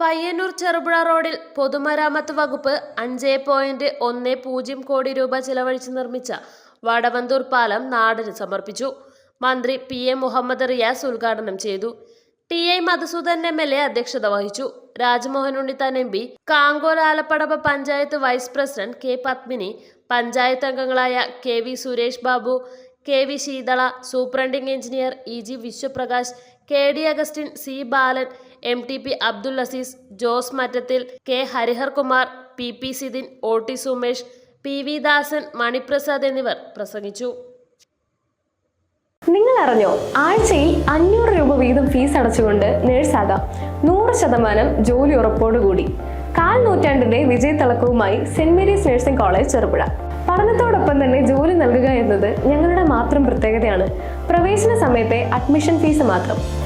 പയ്യന്നൂർ ചെറുപുഴ റോഡിൽ പൊതുമരാമത്ത് വകുപ്പ് അഞ്ച് പോയിന്റ് ഒന്ന് പൂജ്യം കോടി രൂപ ചിലവഴിച്ച് നിർമ്മിച്ച വടവന്തൂർ പാലം നാടിന് സമർപ്പിച്ചു. മന്ത്രി പി എ മുഹമ്മദ് റിയാസ് ഉദ്ഘാടനം ചെയ്തു. T I Madhusudan M L A അധ്യക്ഷത വഹിച്ചു. Rajmohan Unnithan M P Kankol Alappadappa panchayat vice president K Padmini panchayat അംഗങ്ങളായ K V Suresh Babu K V Sheethala superintending engineer E G Vishwaprakash K D Augustine C Balan M T P Abdul Azeez Jose Mattathil K Harihar Kumar P P Sidin O T Sumesh P V Dasan Maniprasad എന്നിവർ പ്രസംഗിച്ചു. നിങ്ങൾ അറിഞ്ഞോ ആഴ്ചയിൽ അഞ്ഞൂറ് രൂപ വീതം fees അടച്ചുകൊണ്ട് നേഴ്സാകാം. നൂറ് ശതമാനം ജോലി ഉറപ്പോടുകൂടി. കാൽ നൂറ്റാണ്ടിന്റെ വിജയത്തിളക്കവുമായി സെന്റ് മേരീസ് നഴ്സിംഗ് കോളേജ് ചെറുപുഴ. പഠനത്തോടൊപ്പം തന്നെ ജോലി നൽകുക എന്നത് ഞങ്ങളുടെ മാത്രം പ്രത്യേകതയാണ്. പ്രവേശന സമയത്തെ അഡ്മിഷൻ ഫീസ് മാത്രം.